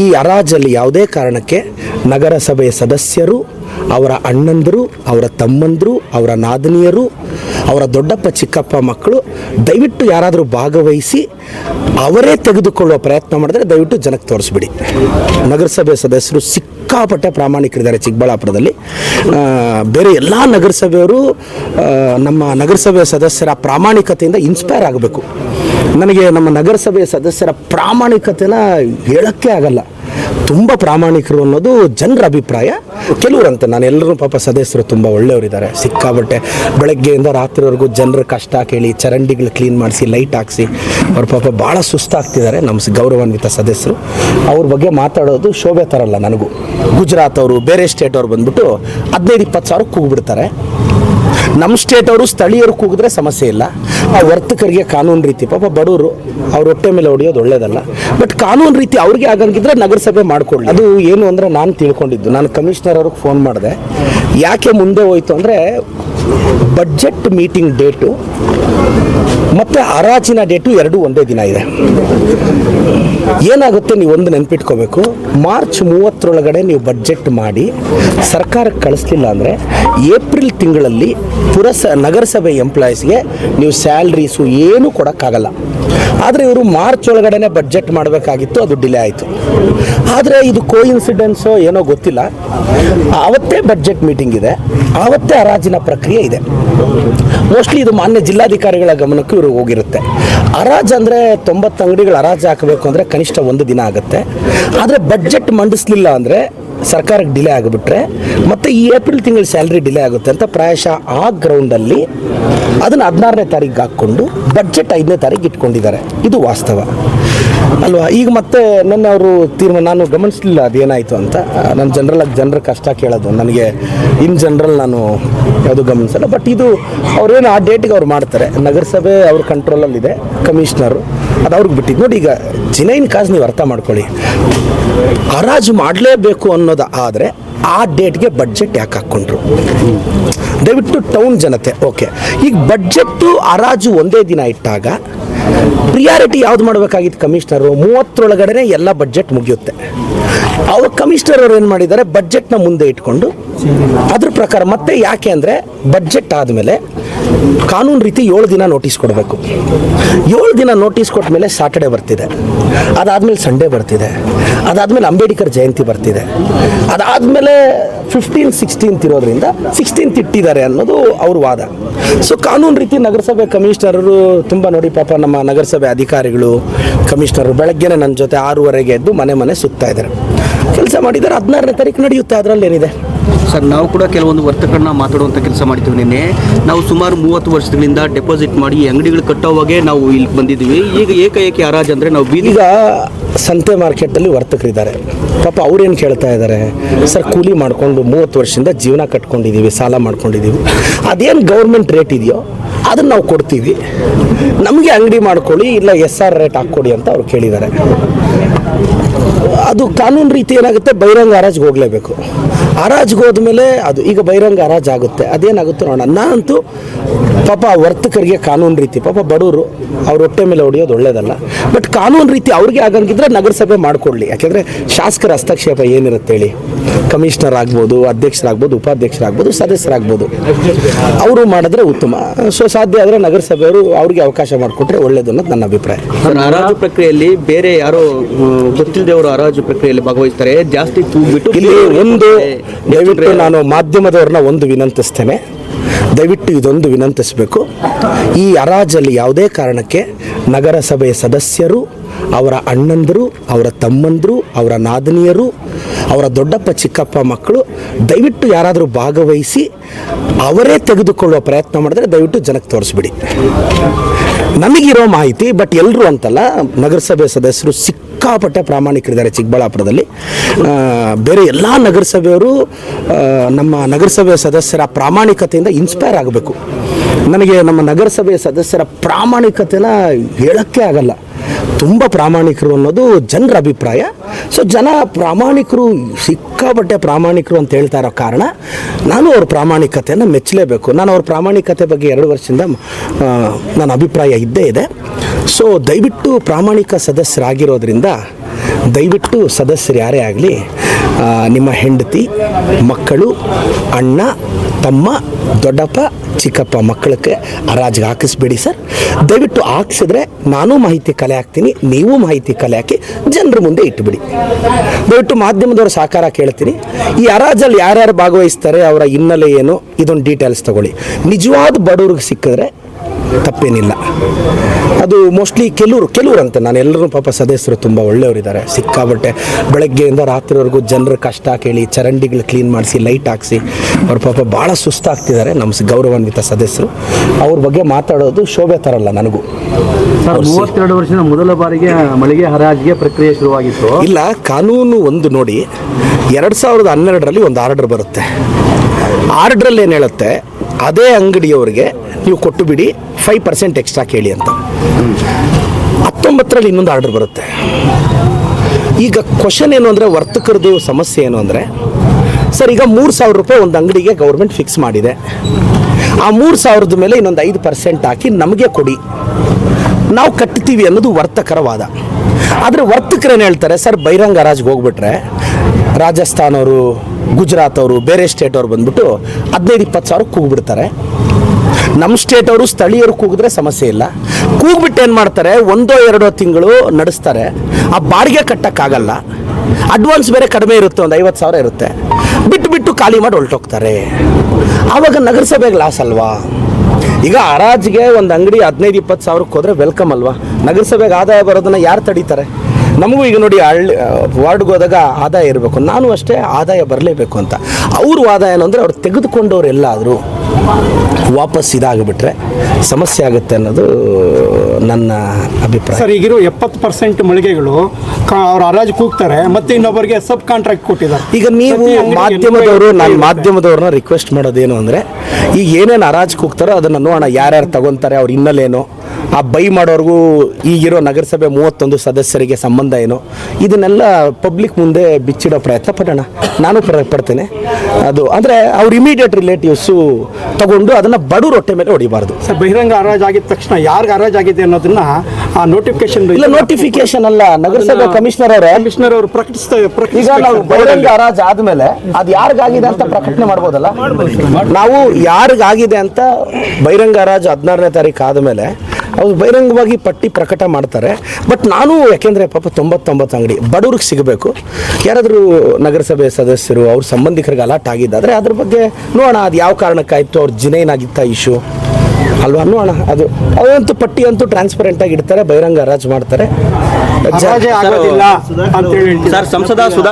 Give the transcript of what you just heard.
ಈ ಹರಾಜಲ್ಲಿ ಯಾವುದೇ ಕಾರಣಕ್ಕೆ ನಗರಸಭೆಯ ಸದಸ್ಯರು, ಅವರ ಅಣ್ಣಂದರು, ಅವರ ತಮ್ಮಂದರು, ಅವರ ನಾದಿನಿಯರು, ಅವರ ದೊಡ್ಡಪ್ಪ, ಚಿಕ್ಕಪ್ಪ ಮಕ್ಕಳು ದಯವಿಟ್ಟು ಯಾರಾದರೂ ಭಾಗವಹಿಸಿ ಅವರೇ ತೆಗೆದುಕೊಳ್ಳುವ ಪ್ರಯತ್ನ ಮಾಡಿದ್ರೆ ದಯವಿಟ್ಟು ಜನಕ್ಕೆ ತೋರಿಸ್ಬಿಡಿ. ನಗರಸಭೆ ಸದಸ್ಯರು ಸಿಕ್ಕಾಪಟ್ಟೆ ಪ್ರಾಮಾಣಿಕರಿದ್ದಾರೆ ಚಿಕ್ಕಬಳ್ಳಾಪುರದಲ್ಲಿ. ಬೇರೆ ಎಲ್ಲ ನಗರಸಭೆಯವರು ನಮ್ಮ ನಗರಸಭೆ ಸದಸ್ಯರ ಪ್ರಾಮಾಣಿಕತೆಯಿಂದ ಇನ್ಸ್ಪೈರ್ ಆಗಬೇಕು. ನನಗೆ ನಮ್ಮ ನಗರಸಭೆಯ ಸದಸ್ಯರ ಪ್ರಾಮಾಣಿಕತೆನ ಹೇಳೋಕ್ಕೆ ಆಗಲ್ಲ. ತುಂಬ ಪ್ರಾಮಾಣಿಕರು ಅನ್ನೋದು ಜನರ ಅಭಿಪ್ರಾಯ. ಕೆಲವರಂತೆ ನಾನು ಎಲ್ಲರೂ ಪಾಪ ಸದಸ್ಯರು ತುಂಬ ಒಳ್ಳೆಯವರಿದ್ದಾರೆ. ಸಿಕ್ಕಾಬಟ್ಟೆ ಬೆಳಗ್ಗೆಯಿಂದ ರಾತ್ರಿವರೆಗೂ ಜನರ ಕಷ್ಟ ಕೇಳಿ, ಚರಂಡಿಗಳು ಕ್ಲೀನ್ ಮಾಡಿಸಿ, ಲೈಟ್ ಹಾಕಿಸಿ, ಅವ್ರ ಪಾಪ ಭಾಳ ಸುಸ್ತಾಗ್ತಿದ್ದಾರೆ ನಮ್ಮ ಗೌರವಾನ್ವಿತ ಸದಸ್ಯರು. ಅವ್ರ ಬಗ್ಗೆ ಮಾತಾಡೋದು ಶೋಭೆ ತರಲ್ಲ ನನಗೂ. ಗುಜರಾತ್ ಅವರು, ಬೇರೆ ಸ್ಟೇಟ್ ಅವ್ರು ಬಂದ್ಬಿಟ್ಟು ಹದಿನೈದು, ಇಪ್ಪತ್ತು ಸಾವಿರ ಕೂಗ್ಬಿಡ್ತಾರೆ. ನಮ್ಮ ಸ್ಟೇಟ್ ಅವರು ಸ್ಥಳೀಯರು ಕೂಗಿದ್ರೆ ಸಮಸ್ಯೆ ಇಲ್ಲ. ಆ ವರ್ತಕರಿಗೆ ಕಾನೂನು ರೀತಿ, ಪಾಪ ಬಡವರು ಅವ್ರ ಹೊಟ್ಟೆ ಮೇಲೆ ಹೊಡೆಯೋದು ಒಳ್ಳೇದಲ್ಲ. ಬಟ್ ಕಾನೂನು ರೀತಿ ಅವ್ರಿಗೆ ಆಗಂಗಿದ್ರೆ ನಗರಸಭೆ ಮಾಡ್ಕೊಳ್ಳಿ ಅದು ಏನು ಅಂದರೆ ನಾನು ತಿಳ್ಕೊಂಡಿದ್ದು. ನಾನು ಕಮಿಷನರ್ ಅವ್ರಿಗೆ ಫೋನ್ ಮಾಡಿದೆ. ಯಾಕೆ ಮುಂದೆ ಹೋಯ್ತು ಅಂದರೆ ಬಡ್ಜೆಟ್ ಮೀಟಿಂಗ್ ಡೇಟು ಮತ್ತು ಹರಾಜಿನ ಡೇಟು ಎರಡೂ ಒಂದೇ ದಿನ ಇದೆ. ಏನಾಗುತ್ತೆ ನೀವು ಒಂದು ನೆನ್ಪಿಟ್ಕೋಬೇಕು? ಮಾರ್ಚ್ ಮೂವತ್ತರೊಳಗಡೆ ನೀವು ಬಡ್ಜೆಟ್ ಮಾಡಿ, ಸರ್ಕಾರಕ್ಕೆ ಕಳಿಸ್ಲಿಲ್ಲ ಅಂದರೆ ಏಪ್ರಿಲ್ ತಿಂಗಳಲ್ಲಿ ಪುರಸ, ನಗರಸಭೆ ಎಂಪ್ಲಾಯೀಸ್ಗೆ ನೀವು ಸ್ಯಾಲ್ರೀಸು ಏನೂ ಕೊಡೋಕ್ಕಾಗಲ್ಲ. ಆದರೆ ಇವರು ಮಾರ್ಚ್ ಒಳಗಡೆ ಬಡ್ಜೆಟ್ ಮಾಡಬೇಕಾಗಿತ್ತು, ಅದು ಡಿಲೇ ಆಯಿತು. ಆದರೆ ಇದು ಕೋ ಇನ್ಸಿಡೆನ್ಸೋ ಏನೋ ಗೊತ್ತಿಲ್ಲ. ಆವತ್ತೇ ಬಡ್ಜೆಟ್ ಮೀಟಿಂಗ್ ಇದೆ ಆವತ್ತೇ ಹರಾಜಿನ ಪ್ರಕ್ರಿಯೆ ಇದೆ. ಮೋಸ್ಟ್ಲಿ ಇದು ಮಾನ್ಯ ಜಿಲ್ಲಾಧಿಕಾರಿಗಳ ಗಮನಕ್ಕೂ ಇವರು ಹೋಗಿರುತ್ತೆ. ಹರಾಜು ಅಂದರೆ ತೊಂಬತ್ತು ಅಂಗಡಿಗಳು ಹರಾಜು ಹಾಕಬೇಕು ಅಂದರೆ ಕನಿಷ್ಠ ಒಂದು ದಿನ ಆಗುತ್ತೆ. ಆದರೆ ಬಡ್ಜೆಟ್ ಮಂಡಿಸ್ಲಿಲ್ಲ ಅಂದರೆ ಸರ್ಕಾರಕ್ಕೆ ಡಿಲೇ ಆಗಿಬಿಟ್ರೆ ಮತ್ತು ಈ ಏಪ್ರಿಲ್ ತಿಂಗಳ ಸ್ಯಾಲ್ರಿ ಡಿಲೇ ಆಗುತ್ತೆ ಅಂತ ಪ್ರಾಯಶಃ ಆ ಗ್ರೌಂಡಲ್ಲಿ ಅದನ್ನು ಹದಿನಾರನೇ ತಾರೀಕು ಹಾಕ್ಕೊಂಡು ಬಡ್ಜೆಟ್ ಐದನೇ ತಾರೀಕು ಇಟ್ಕೊಂಡಿದ್ದಾರೆ. ಇದು ವಾಸ್ತವ. ಅಲ್ವಾ? ಈಗ ಮತ್ತೆ ನನ್ನ ಅವರು ತೀರ್ಮಾನ, ನಾನು ಗಮನಿಸಲಿಲ್ಲ ಅದೇನಾಯಿತು ಅಂತ. ನಾನು ಜನರಲ್ ಆಗಿ ಜನರ ಕಷ್ಟ ಕೇಳೋದು. ನನಗೆ ಇನ್ ಜನರಲ್ ನಾನು ಯಾವುದು ಗಮನಿಸಲ್ಲ. ಬಟ್ ಇದು ಅವ್ರೇನು ಆ ಡೇಟಿಗೆ ಅವ್ರು ಮಾಡ್ತಾರೆ. ನಗರಸಭೆ ಅವ್ರ ಕಂಟ್ರೋಲಲ್ಲಿದೆ ಕಮಿಷನರು ಅದು ಅವ್ರಿಗೆ ಬಿಟ್ಟಿದ್ದು ನೋಡಿ ಈಗ ಜಿನೈನ್ ಕಾಸ್ ನೀವು ಅರ್ಥ ಮಾಡ್ಕೊಳ್ಳಿ. ಹರಾಜು ಮಾಡಲೇಬೇಕು ಅನ್ನೋದು ಆದರೆ ಆ ಡೇಟ್ಗೆ ಬಡ್ಜೆಟ್ ಯಾಕೆ ಹಾಕ್ಕೊಂಡ್ರು? ದಯವಿಟ್ಟು ಟೌನ್ ಜನತೆ ಓಕೆ ಈಗ ಬಡ್ಜೆಟ್ಟು ಹರಾಜು ಒಂದೇ ದಿನ ಇಟ್ಟಾಗ ಪ್ರಿಯಾರಿಟಿ ಯಾವ್ದು ಮಾಡಬೇಕಾಗಿತ್ತು ಕಮಿಷನರು ಮೂವತ್ತರೊಳಗಡೆ ಎಲ್ಲ ಬಡ್ಜೆಟ್ ಮುಗಿಯುತ್ತೆ. ಅವ್ರ ಕಮಿಷನರ್ ಅವ್ರು ಏನು ಮಾಡಿದ್ದಾರೆ? ಬಡ್ಜೆಟ್ನ ಮುಂದೆ ಇಟ್ಕೊಂಡು ಅದ್ರ ಪ್ರಕಾರ ಮತ್ತೆ ಯಾಕೆ ಅಂದರೆ ಬಡ್ಜೆಟ್ ಆದಮೇಲೆ ಕಾನೂನು ರೀತಿ ಏಳು ದಿನ ನೋಟಿಸ್ ಕೊಡಬೇಕು. ಏಳು ದಿನ ನೋಟಿಸ್ ಕೊಟ್ಟ ಮೇಲೆ ಸ್ಯಾಟರ್ಡೆ ಬರ್ತಿದೆ. ಅದಾದಮೇಲೆ ಸಂಡೇ ಬರ್ತಿದೆ. ಅದಾದಮೇಲೆ ಅಂಬೇಡ್ಕರ್ ಜಯಂತಿ ಬರ್ತಿದೆ. ಅದಾದಮೇಲೆ ಫಿಫ್ಟೀನ್ ಸಿಕ್ಸ್ಟೀನ್ತ್ ಇರೋದ್ರಿಂದ ಸಿಕ್ಸ್ಟೀನ್ತ್ ಇಟ್ಟಿದ್ದಾರೆ ಅನ್ನೋದು ಅವ್ರ ವಾದ. ಸೊ ಕಾನೂನು ರೀತಿ ನಗರಸಭೆ ಕಮಿಷ್ನರರು ತುಂಬ ನೋಡಿ ಪಾಪ ನಮ್ಮ ನಗರಸಭೆ ಅಧಿಕಾರಿಗಳು, ಕಮಿಷನರು ಬೆಳಗ್ಗೆನೆ ನನ್ನ ಜೊತೆ ಆರೂವರೆಗೆ ಎದ್ದು ಮನೆ ಮನೆ ಸುತ್ತಾ ಇದ್ದಾರೆ. ಕೆಲಸ ಮಾಡಿದ್ದಾರೆ, ಹದಿನಾರನೇ ತಾರೀಕು ನಡೆಯುತ್ತೆ ಅದರಲ್ಲಿ ಏನಿದೆ ಸರ್, ನಾವು ಕೂಡ ಕೆಲವೊಂದು ವರ್ತಕರನ್ನ ಮಾತಾಡುವಂಥ ಕೆಲಸ ಮಾಡಿದ್ದೀವಿ ನಿನ್ನೆ. ನಾವು ಸುಮಾರು ಮೂವತ್ತು ವರ್ಷಗಳಿಂದ ಡೆಪಾಸಿಟ್ ಮಾಡಿ ಅಂಗಡಿಗಳು ಕಟ್ಟೋವಾಗೆ ನಾವು ಇಲ್ಲಿ ಬಂದಿದ್ದೀವಿ. ಈಗ ಏಕಾಏಕಿ ಹರಾಜ್ ಅಂದರೆ ನಾವು ಬೀದಿ ಈಗ ಸಂತೆ ಮಾರ್ಕೆಟಲ್ಲಿ ವರ್ತಕರಿದ್ದಾರೆ. ಪಾಪ ಅವ್ರೇನು ಕೇಳ್ತಾ ಇದ್ದಾರೆ? ಸರ್, ಕೂಲಿ ಮಾಡಿಕೊಂಡು ಮೂವತ್ತು ವರ್ಷದಿಂದ ಜೀವನ ಕಟ್ಕೊಂಡಿದ್ದೀವಿ, ಸಾಲ ಮಾಡ್ಕೊಂಡಿದ್ದೀವಿ. ಅದೇನು ಗೌರ್ಮೆಂಟ್ ರೇಟ್ ಇದೆಯೋ ಅದನ್ನು ನಾವು ಕೊಡ್ತೀವಿ. ನಮಗೆ ಅಂಗಡಿ ಮಾಡ್ಕೊಳ್ಳಿ, ಇಲ್ಲ ಎಸ್ ಆರ್ ರೇಟ್ ಹಾಕ್ಕೊಡಿ ಅಂತ ಅವ್ರು ಕೇಳಿದ್ದಾರೆ. ಅದು ಕಾನೂನು ರೀತಿ ಏನಾಗುತ್ತೆ? ಬಹಿರಂಗ ಹರಾಜ್ಗೆ ಹೋಗಲೇಬೇಕು. ಹರಾಜ್ಗೆ ಹೋದ್ಮೇಲೆ ಅದು ಈಗ ಬಹಿರಂಗ ಹರಾಜ್ ಆಗುತ್ತೆ. ಅದೇನಾಗುತ್ತೆ ನೋಡೋಣ. ನಾನಂತೂ ಪಾಪ ವರ್ತಕರಿಗೆ ಕಾನೂನು ರೀತಿ ಪಾಪ ಬಡವರು ಅವ್ರ ಹೊಟ್ಟೆ ಮೇಲೆ ಹೊಡೆಯೋದು ಒಳ್ಳೇದಲ್ಲ. ಬಟ್ ಕಾನೂನು ರೀತಿ ಅವ್ರಿಗೆ ಆಗಂಗಿದ್ರೆ ನಗರಸಭೆ ಮಾಡಿಕೊಡ್ಲಿ ಯಾಕೆಂದರೆ ಶಾಸಕರ ಹಸ್ತಕ್ಷೇಪ ಏನಿರುತ್ತೆ ಹೇಳಿ? ಕಮಿಷನರ್ ಆಗ್ಬೋದು ಅಧ್ಯಕ್ಷರಾಗ್ಬೋದು ಉಪಾಧ್ಯಕ್ಷರಾಗ್ಬೋದು ಸದಸ್ಯರಾಗ್ಬೋದು. ಅವರು ಮಾಡಿದ್ರೆ ಉತ್ತಮ. ಸೊ ಸಾಧ್ಯ ಆದರೆ ನಗರಸಭೆಯವರು ಅವ್ರಿಗೆ ಅವಕಾಶ ಮಾಡಿಕೊಟ್ರೆ ಒಳ್ಳೇದು ಅನ್ನೋದು ನನ್ನ ಅಭಿಪ್ರಾಯ. ಹರಾಜು ಪ್ರಕ್ರಿಯೆಯಲ್ಲಿ ಬೇರೆ ಯಾರೋ ಗೊತ್ತಿಲ್ಲದವರು ಹರಾಜು ಪ್ರಕ್ರಿಯೆಯಲ್ಲಿ ಭಾಗವಹಿಸ್ತಾರೆ. ಜಾಸ್ತಿ ತೂಗ್ಬಿಟ್ಟು ಇಲ್ಲಿ ಒಂದು ದಯವಿಟ್ಟು ನಾನು ಮಾಧ್ಯಮದವ್ರನ್ನ ಒಂದು ವಿನಂತಿಸ್ತೇನೆ. ದಯವಿಟ್ಟು ಇದೊಂದು ವಿನಂತಿಸಬೇಕು. ಈ ಹರಾಜಲ್ಲಿ ಯಾವುದೇ ಕಾರಣಕ್ಕೆ ನಗರಸಭೆಯ ಸದಸ್ಯರು, ಅವರ ಅಣ್ಣಂದರು, ಅವರ ತಮ್ಮಂದರು, ಅವರ ನಾದಿನಿಯರು, ಅವರ ದೊಡ್ಡಪ್ಪ, ಚಿಕ್ಕಪ್ಪ ಮಕ್ಕಳು, ದಯವಿಟ್ಟು ಯಾರಾದರೂ ಭಾಗವಹಿಸಿ ಅವರೇ ತೆಗೆದುಕೊಳ್ಳುವ ಪ್ರಯತ್ನ ಮಾಡಿದ್ರೆ ದಯವಿಟ್ಟು ಜನಕ್ಕೆ ತೋರಿಸ್ಬಿಡಿ. ನಮಗಿರೋ ಮಾಹಿತಿ ಬಟ್ ಎಲ್ಲರೂ ಅಂತಲ್ಲ, ನಗರಸಭೆ ಸದಸ್ಯರು ಸಿಕ್ಕಾಪಟ್ಟೆ ಪ್ರಾಮಾಣಿಕರಿದ್ದಾರೆ ಚಿಕ್ಕಬಳ್ಳಾಪುರದಲ್ಲಿ. ಬೇರೆ ಎಲ್ಲ ನಗರಸಭೆಯವರು ನಮ್ಮ ನಗರಸಭೆ ಸದಸ್ಯರ ಪ್ರಾಮಾಣಿಕತೆಯಿಂದ ಇನ್ಸ್ಪೈರ್ ಆಗಬೇಕು. ನನಗೆ ನಮ್ಮ ನಗರಸಭೆಯ ಸದಸ್ಯರ ಪ್ರಾಮಾಣಿಕತೆನ ಹೇಳೋಕ್ಕೆ ಆಗಲ್ಲ. ತುಂಬ ಪ್ರಾಮಾಣಿಕರು ಅನ್ನೋದು ಜನರ ಅಭಿಪ್ರಾಯ. ಸೊ ಜನ ಪ್ರಾಮಾಣಿಕರು ಸಿಕ್ಕಾಪಟ್ಟೆ ಪ್ರಾಮಾಣಿಕರು ಅಂತ ಹೇಳ್ತಾ ಇರೋ ಕಾರಣ ನಾನು ಅವ್ರ ಪ್ರಾಮಾಣಿಕತೆಯನ್ನು ಮೆಚ್ಚಲೇಬೇಕು. ನಾನು ಅವ್ರ ಪ್ರಾಮಾಣಿಕತೆ ಬಗ್ಗೆ ಎರಡು ವರ್ಷದಿಂದ ನನ್ನ ಅಭಿಪ್ರಾಯ ಇದ್ದೇ ಇದೆ. ಸೊ ದಯವಿಟ್ಟು ಪ್ರಾಮಾಣಿಕ ಸದಸ್ಯರಾಗಿರೋದ್ರಿಂದ, ದಯವಿಟ್ಟು ಸದಸ್ಯರು ಯಾರೇ ಆಗಲಿ ನಿಮ್ಮ ಹೆಂಡತಿ, ಮಕ್ಕಳು, ಅಣ್ಣ ತಮ್ಮ ದೊಡ್ಡಪ್ಪ, ಚಿಕ್ಕಪ್ಪ ಮಕ್ಕಳಕ್ಕೆ ಹರಾಜಿಗೆ ಹಾಕಿಸ್ಬೇಡಿ ಸರ್. ದಯವಿಟ್ಟು ಹಾಕ್ಸಿದ್ರೆ ನಾನು ಮಾಹಿತಿ ಕಲೆ ಹಾಕ್ತೀನಿ, ನೀವು ಮಾಹಿತಿ ಕಲೆ ಹಾಕಿ ಜನರ ಮುಂದೆ ಇಟ್ಟುಬಿಡಿ. ದಯವಿಟ್ಟು ಮಾಧ್ಯಮದವರ ಸಹಕಾರ ಕೇಳ್ತೀನಿ. ಈ ಹರಾಜಲ್ಲಿ ಯಾರ್ಯಾರು ಭಾಗವಹಿಸ್ತಾರೆ, ಅವರ ಹಿನ್ನೆಲೆ ಏನು, ಇದೊಂದು ಡೀಟೇಲ್ಸ್ ತಗೊಳ್ಳಿ. ನಿಜವಾದ ಬಡವ್ರಿಗೆ ಸಿಕ್ಕಿದ್ರೆ ತಪ್ಪೇನಿಲ್ಲ. ಅದು ಮೋಸ್ಟ್ಲಿ ಕೆಲವರು ಕೆಲವರು ಅಂತ ನಾನು ಎಲ್ಲರೂ ಪಾಪ ಸದಸ್ಯರು ತುಂಬ ಒಳ್ಳೆಯವರಿದ್ದಾರೆ. ಸಿಕ್ಕಾಬಟ್ಟೆ ಬೆಳಗ್ಗೆಯಿಂದ ರಾತ್ರಿವರೆಗೂ ಜನರ ಕಷ್ಟ ಕೇಳಿ ಚರಂಡಿಗಳು ಕ್ಲೀನ್ ಮಾಡಿಸಿ ಲೈಟ್ ಹಾಕಿಸಿ ಅವ್ರ ಪಾಪ ಭಾಳ ಸುಸ್ತಾಗ್ತಿದ್ದಾರೆ ನಮ್ಮ ಗೌರವಾನ್ವಿತ ಸದಸ್ಯರು. ಅವ್ರ ಬಗ್ಗೆ ಮಾತಾಡೋದು ಶೋಭೆ ತರಲ್ಲ ನನಗೂ. ಮೂವತ್ತೆರಡು ವರ್ಷದ ಮೊದಲ ಬಾರಿಗೆ ಮಳಿಗೆ ಹರಾಜಿಗೆ ಪ್ರಕ್ರಿಯೆ ಶುರುವಾಗಿತ್ತು. ಇಲ್ಲ ಕಾನೂನು ಒಂದು ನೋಡಿ ಎರಡು ಸಾವಿರದ ಹನ್ನೆರಡರಲ್ಲಿ ಒಂದು ಆರ್ಡರ್ ಬರುತ್ತೆ. ಆರ್ಡ್ರಲ್ಲಿ ಏನು ಹೇಳುತ್ತೆ ಅದೇ ಅಂಗಡಿಯವರಿಗೆ ನೀವು ಕೊಟ್ಟು ಬಿಡಿ ಫೈವ್ ಪರ್ಸೆಂಟ್ ಎಕ್ಸ್ಟ್ರಾ ಕೇಳಿ ಅಂತ. ಹತ್ತೊಂಬತ್ತರಲ್ಲಿ ಇನ್ನೊಂದು ಆರ್ಡರ್ ಬರುತ್ತೆ. ಈಗ ಕ್ವಶನ್ ಏನು ಅಂದರೆ ವರ್ತಕರದು ಸಮಸ್ಯೆ ಏನು ಅಂದರೆ, ಸರ್, ಈಗ ಮೂರು ಸಾವಿರ ರೂಪಾಯಿ ಒಂದು ಅಂಗಡಿಗೆ ಗೌರ್ಮೆಂಟ್ ಫಿಕ್ಸ್ ಮಾಡಿದೆ. ಆ ಮೂರು ಸಾವಿರದ ಮೇಲೆ ಇನ್ನೊಂದು ಐದು ಪರ್ಸೆಂಟ್ ಹಾಕಿ ನಮಗೆ ಕೊಡಿ. ನಾವು ಕಟ್ತೀವಿ ಅನ್ನೋದು ವರ್ತಕರ ವಾದ. ಆದರೆ ವರ್ತಕರೇನು ಹೇಳ್ತಾರೆ, ಸರ್ ಬಹಿರಂಗ ರಾಜ್ಗೆ ಹೋಗ್ಬಿಟ್ರೆ, ರಾಜಸ್ಥಾನವರು, ಗುಜರಾತ್ ಅವರು, ಬೇರೆ ಸ್ಟೇಟ್ ಅವ್ರು ಬಂದ್ಬಿಟ್ಟು ಹದಿನೈದು, ಇಪ್ಪತ್ತು ಸಾವಿರ ಕೂಗ್ಬಿಡ್ತಾರೆ. ನಮ್ಮ ಸ್ಟೇಟ್ ಅವರು ಸ್ಥಳೀಯರು ಕೂಗಿದ್ರೆ ಸಮಸ್ಯೆ ಇಲ್ಲ. ಕೂಗ್ಬಿಟ್ಟು ಏನು ಮಾಡ್ತಾರೆ, ಒಂದೋ ಎರಡೋ ತಿಂಗಳು ನಡೆಸ್ತಾರೆ. ಆ ಬಾಡಿಗೆ ಕಟ್ಟಕ್ಕಾಗಲ್ಲ. ಅಡ್ವಾನ್ಸ್ ಬೇರೆ ಕಡಿಮೆ ಇರುತ್ತೆ, ಒಂದು ಐವತ್ತು ಸಾವಿರ ಇರುತ್ತೆ. ಬಿಟ್ಟು ಬಿಟ್ಟು ಖಾಲಿ ಮಾಡಿ ಹೊರಟೋಗ್ತಾರೆ. ಆವಾಗ ನಗರಸಭೆಗೆ ಲಾಸ್ ಅಲ್ವಾ? ಈಗ ಹರಾಜಿಗೆ ಒಂದು ಅಂಗಡಿ ಹದಿನೈದು, ಇಪ್ಪತ್ತು ಸಾವಿರಕ್ಕೆ ಹೋದರೆ ವೆಲ್ಕಮ್ ಅಲ್ವಾ? ನಗರಸಭೆಗೆ ಆದಾಯ ಬರೋದನ್ನು ಯಾರು ತಡೀತಾರೆ? ನಮಗೂ ಈಗ ನೋಡಿ ಹಳ್ಳಿ ವಾರ್ಡ್ಗೆ ಹೋದಾಗ ಆದಾಯ ಇರಬೇಕು. ನಾನು ಅಷ್ಟೇ ಆದಾಯ ಬರಲೇಬೇಕು ಅಂತ. ಅವ್ರ ಆದಾಯ ಏನು ಅಂದರೆ ಅವ್ರು ತೆಗೆದುಕೊಂಡವ್ರು ಎಲ್ಲಾದರೂ ವಾಪಸ್ ಇದಾಗಿಬಿಟ್ರೆ ಸಮಸ್ಯೆ ಆಗುತ್ತೆ ಅನ್ನೋದು ನನ್ನ ಅಭಿಪ್ರಾಯ ಸರ್ ಈಗಿರೋ ಎಪ್ಪತ್ತು ಪರ್ಸೆಂಟ್ ಮಳಿಗೆಗಳು ಅವ್ರು ಹರಾಜು ಕೂಗ್ತಾರೆ ಮತ್ತೆ ಇನ್ನೊಬ್ಬರಿಗೆ ಸಬ್ ಕಾಂಟ್ರಾಕ್ಟ್ ಕೊಟ್ಟಿದ್ದಾರೆ ಈಗ ನೀವು ಮಾಧ್ಯಮದವರು ನಾನು. ಮಾಧ್ಯಮದವ್ರನ್ನ ರಿಕ್ವೆಸ್ಟ್ ಮಾಡೋದೇನು ಅಂದರೆ ಈಗ ಏನೇನು ಹರಾಜು ಕೂಗ್ತಾರೋ ಅದನ್ನು ನೋಡೋಣ ಯಾರ್ಯಾರು ತಗೊತಾರೆ ಅವ್ರ ಹಿನ್ನೆಲೆಏನು ಆ ಬೈ ಮಾಡೋರ್ಗೂ ಈಗಿರೋ ನಗರಸಭೆ ಮೂವತ್ತೊಂದು ಸದಸ್ಯರಿಗೆ ಸಂಬಂಧ ಏನು? ಇದನ್ನೆಲ್ಲ ಪಬ್ಲಿಕ್ ಮುಂದೆ ಬಿಚ್ಚಿಡೋ ಪ್ರಯತ್ನ ಪಡೋಣ. ನಾನು ಪಡ್ತೇನೆ. ಅದು ಅಂದರೆ ಅವ್ರ ಇಮಿಡಿಯೇಟ್ ರಿಲೇಟಿವ್ಸು ತಗೊಂಡು ಅದನ್ನು ಬಡವ್ರ ಹೊಟ್ಟೆ ಮೇಲೆ ಹೊಡಿಬಾರ್ದು. ಸರ್ ಬಹಿರಂಗ ಅರಾಜ್ ಆಗಿದ ತಕ್ಷಣ ಯಾರಿಗೆ ಅರಾಜ್ ಆಗಿದೆ ಅನ್ನೋದನ್ನ ಆ ನೋಟಿಫಿಕೇಶನ್ ಇಲ್ಲ ನೋಟಿಫಿಕೇಶನ್ ಅಲ್ಲ. ನಗರಸಭೆ ಕಮಿಷನರ್ ಅವರೇ. ಕಮಿಷನರ್ ಅವರು ಪ್ರಕಟಿಸ್ತಾ ಈಗ ನಾವು ಬಹಿರಂಗ. ಅರಾಜ್ ಆದ್ಮೇಲೆ ಅದು ಯಾರಿಗಾಗಿದೆ ಅಂತ ಪ್ರಕಟಣೆ ಮಾಡ್ಬೋದಲ್ಲ? ನಾವು ಯಾರಿಗಾಗಿದೆ ಅಂತ ಬಹಿರಂಗ ಅರಾಜ್ ಹದಿನಾರನೇ ತಾರೀಕು ಆದಮೇಲೆ ಅವ್ರು ಬಹಿರಂಗವಾಗಿ ಪಟ್ಟಿ ಪ್ರಕಟ ಮಾಡ್ತಾರೆ. ಬಟ್ ನಾನು ಯಾಕೆಂದರೆ ಪಾಪ ತೊಂಬತ್ತೊಂಬತ್ತು ಅಂಗಡಿ ಬಡವ್ರಿಗೆ ಸಿಗಬೇಕು. ಯಾರಾದರೂ ನಗರಸಭೆ ಸದಸ್ಯರು ಅವ್ರ ಸಂಬಂಧಿಕರಿಗೆ ಅಲರ್ಟ್ ಆಗಿದ್ದಾದರೆ ಅದ್ರ ಬಗ್ಗೆ ನೋಡೋಣ ಅದು ಯಾವ ಕಾರಣಕ್ಕಾಯಿತು ಅವ್ರ ಜಿನೇನಾಗಿತ್ತ ಇಶ್ಯೂ ಅಲ್ವಾ? ನೋಡೋಣ ಅದು ಅದಂತೂ ಪಟ್ಟಿ ಅಂತೂ ಟ್ರಾನ್ಸ್ಪರೆಂಟ್ ಆಗಿ ಇಡ್ತಾರೆ ಬಹಿರಂಗ ಹರಾಜು ಮಾಡ್ತಾರೆ. ಸರ್ ಸಂಸದ ಸುಧಾ